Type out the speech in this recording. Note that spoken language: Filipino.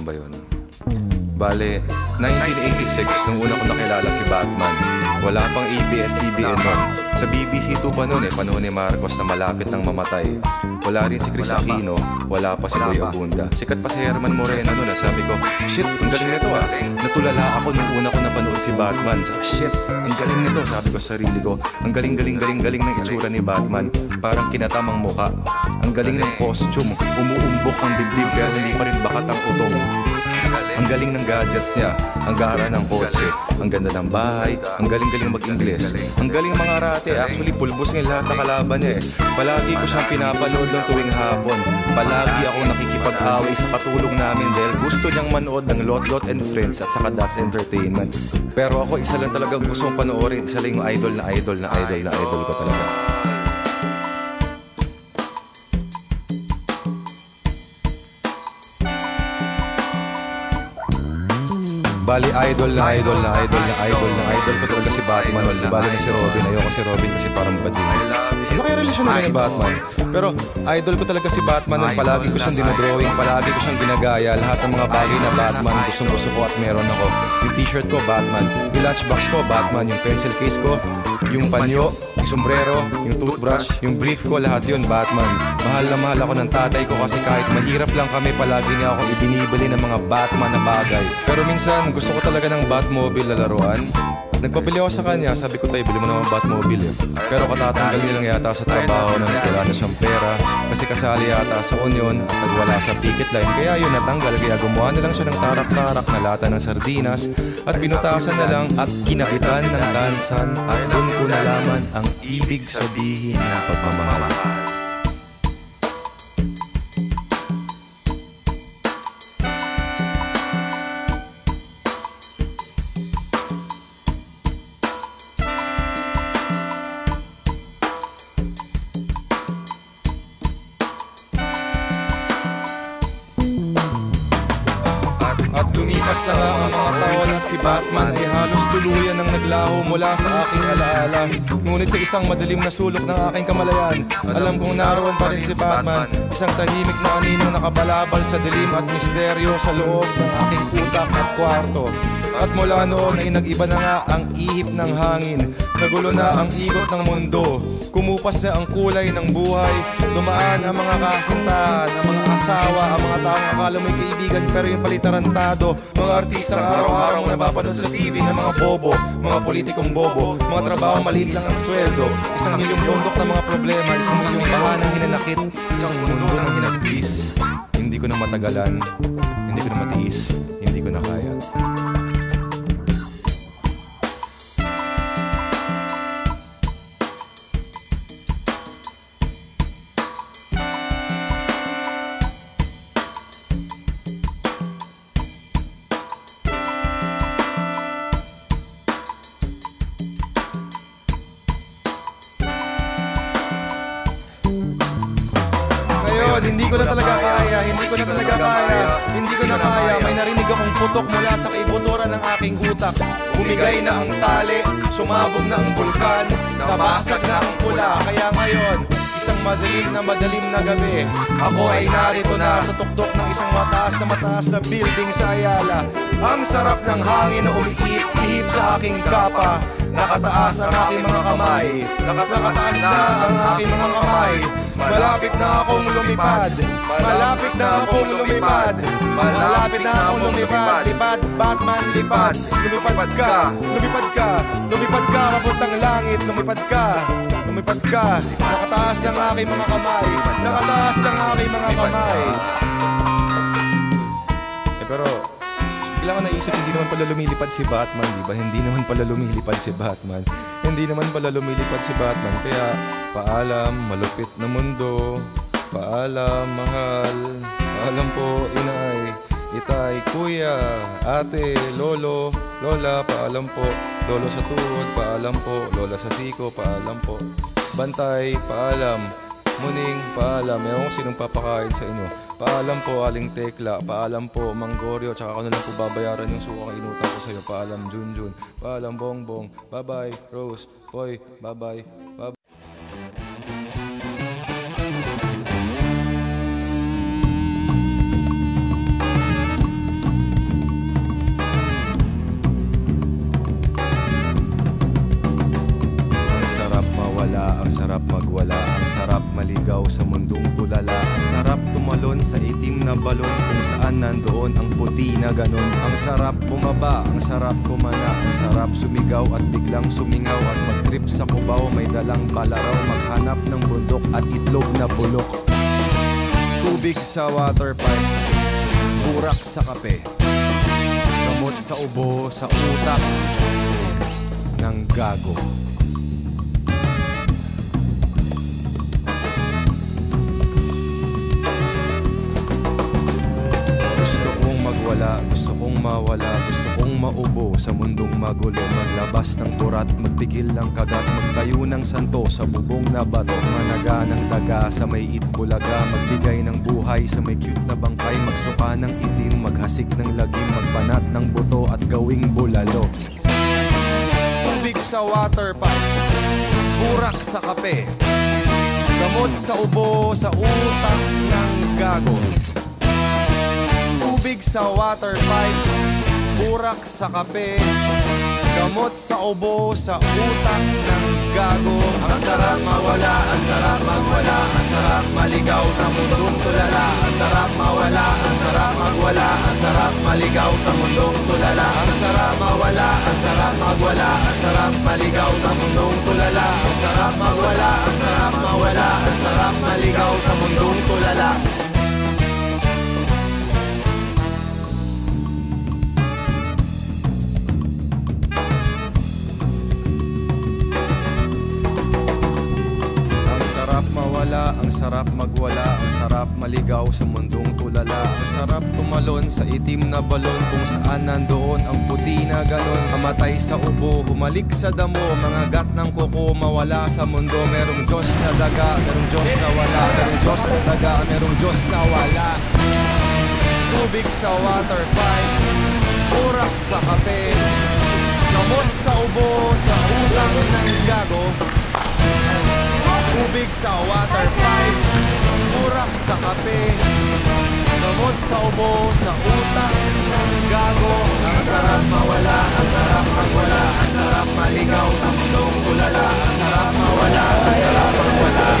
nakalimutan ba yun? Bale, 1986, nung una ko nakilala si Batman, wala pang ABS-CBN nun. Sa BBC 2 pa nun eh, panahon ni Marcos na malapit nang mamatay. Wala rin si Chris Aquino, wala pa si Boy Abunda. Sikat pa si Herman Moreno nun. ah. Sabi ko, shit, ang galing nito ah. Natulala ako nung una ko napanood si Batman. Sabi, shit, ang galing nito. Sabi ko sa sarili ko, ang galing, galing, galing, galing ng itsura ni Batman. Parang kinatamang muka. Ang galing ng costume. Umuumbok ang dibdib pero hindi pa rin bakat ang utong. Ang galing ng gadgets niya, ang gara ng kotse, ang ganda ng bahay, ang galing-galing mag-Ingles. Ang galing mga arate, actually pulbos ngayon lahat ng kalaban niya eh. Palagi ko siyang pinapanood ng tuwing hapon. Palagi ako nakikipag-away sa katulong namin dahil gusto niyang manood ng Lot Lot and Friends at saka That's Entertainment. Pero ako isa lang talagang gusto kong panoorin, isa lang yung idol na idol na idol na idol ko talaga. Bali, idol na idol na idol na idol na idol ko talaga si Batman. Bali na si Robin. Ayoko si Robin kasi parang bading. Ano kaya relasyon nila ni Batman? Pero idol ko talaga si Batman at palagi ko siyang dinodrawing, palagi ko siyang ginagaya. Lahat ng mga bagay na Batman, gustong gusto ko at meron ako. Yung t-shirt ko, Batman. Yung lunchbox ko, Batman. Yung pencil case ko, yung panyo, yung sombrero, yung toothbrush, yung brief ko, lahat yun, Batman. Mahal na mahal ako ng tatay ko kasi kahit mahirap lang kami, palagi niya ako ibinibili ng mga Batman na bagay. Pero minsan, gusto ko talaga ng Batmobile na laruan. Nagpabili ako sa kanya, sabi ko tayo, bili mo naman Batmobile eh. Pero katatanggal lang yata sa trabaho na wala na siyang pera kasi kasali yata sa union at nagwala sa picket line. Kaya yun natanggal, kaya gumawa na lang siya ng tarak-tarak na lata ng sardinas at binutasan na lang at kinapitan ng tansan at doon ko nalaman ang ibig sabihin ng pagmamahal. Si Batman ay halos tuluyan ng naglaho mula sa aking alaala. Ngunit sa isang madilim na sulok ng aking kamalayan, alam kong naroon pa rin si Batman, isang tahimik na anino nakabalabal sa dilim at misteryo sa loob ng aking utak at kwarto. At mula noon ay nag-iba na nga ang ihip ng hangin. Nagulo na ang ikot ng mundo. Kumupas na ang kulay ng buhay. Dumaan ang mga kasintahan, ang mga asawa, ang mga taong akala mo'y kaibigan pero yung palitarantado. Mga artistang araw-araw na napapanood sa TV ng mga bobo, mga politikong bobo, mga trabaho maliit lang ang sweldo. Isang milyong bundok na mga problema, isang milyong bahanang hinanakit, isang mundo ng hinagpis. Hindi ko na matagalan, hindi ko na matiis, hindi ko na kaya. Ko na talaga kaya, hindi ko na talaga kaya, hindi ko na kaya. May narinig akong putok mula sa kaibuturan ng aking utak. Bumigay na ang tali, sumabog na ang bulkan, nabasag na ang pula. Kaya ngayon, isang madilim na madilim na gabi, ako ay narito na sa tuktok ng isang mataas na mataas na building sa Ayala. Ang sarap ng hangin na umiihip-ihip sa aking kapa. Nakataas ang aking mga kamay, nakataas na ang aking mga kamay. Malapit na akong lumipad. Malapit na akong lumipad. Malapit na akong lumipad. Lipad, Batman, lipad. Lumipad ka, lumipad ka. Lumipad ka, mapuntang langit. Lumipad ka, lumipad ka. Nakataas ang aking mga kamay. Nakataas ang aking mga kamay. Eh pero Bigla ko naisip, hindi naman pala lumilipad si Batman, di ba? Hindi naman pala lumilipad si Batman. Hindi naman pala lumilipad si Batman. Kaya, paalam, malupit na mundo. Paalam, mahal. Paalam po, inay. Itay, kuya, ate, lolo, lola, paalam po. Lolo sa tuhod, paalam po. Lola sa siko, paalam po. Bantay, paalam. Muning, paalam. Ewan ko sinong papakain sa inyo. Paalam po, Aling Tekla. Paalam po, Manggoryo. Tsaka ako na lang po babayaran yung sukang inutang ko sa'yo. Paalam, Junjun. Paalam, Bongbong. Bye-bye, Rose. Boy, bye-bye. Bye-bye. Sarap magwala Ang sarap maligaw sa mundong tulala Ang sarap tumalon sa itim na balon. Kung saan nandoon ang puti na ganon. Ang sarap bumaba, ang sarap kumana. Ang sarap sumigaw at biglang sumingaw. At magtrip sa kubaw, may dalang palaraw. Maghanap ng bundok at itlog na bulok. Tubig sa water pipe. Burak sa kape. Gamot sa ubo, sa utak. Ng gago magwala, gusto kong mawala Gusto kong maubo sa mundong magulo. Maglabas ng burat, magpigil ng kagat Magtayo ng santo sa bubong na bato. Managa ng daga sa may itbulaga Magbigay ng buhay sa may cute na bangkay. Magsuka ng itim, maghasik ng lagim Magbanat ng buto at gawing bulalo. Tubig sa water pipe Burak sa kape. Gamot sa ubo, sa utang ng gago Tubig sa water pipe Burak sa kape Gamot sa ubo, sa utak ng gago. Ang sarap mawala, ang sarap magwala Ang sarap maligaw sa mundong tulala. Ang sarap mawala, ang sarap magwala Ang sarap maligaw sa mundong tulala. Ang sarap mawala, ang sarap magwala Ang sarap maligaw sa mundong tulala. Ang sarap magwala, ang sarap mawala Ang sarap maligaw sa mundong tulala mawala, ang sarap magwala Ang sarap maligaw sa mundong tulala. Ang sarap tumalon sa itim na balon Kung saan nandoon ang puti na ganon Mamatay sa ubo, humalik sa damo Mga gat ng kuko, mawala sa mundo. Merong Diyos na daga, merong Diyos na wala. Merong Diyos na daga, merong Diyos na wala. Tubig sa water pipe Urak sa kape. Gamot sa ubo, sa utang ng gago sa kape Gamot sa ubo, sa utak ng gago. Ang sarap mawala, ang sarap magwala Ang sarap maligaw sa mundong kulala Ang sarap mawala, ang sarap magwala.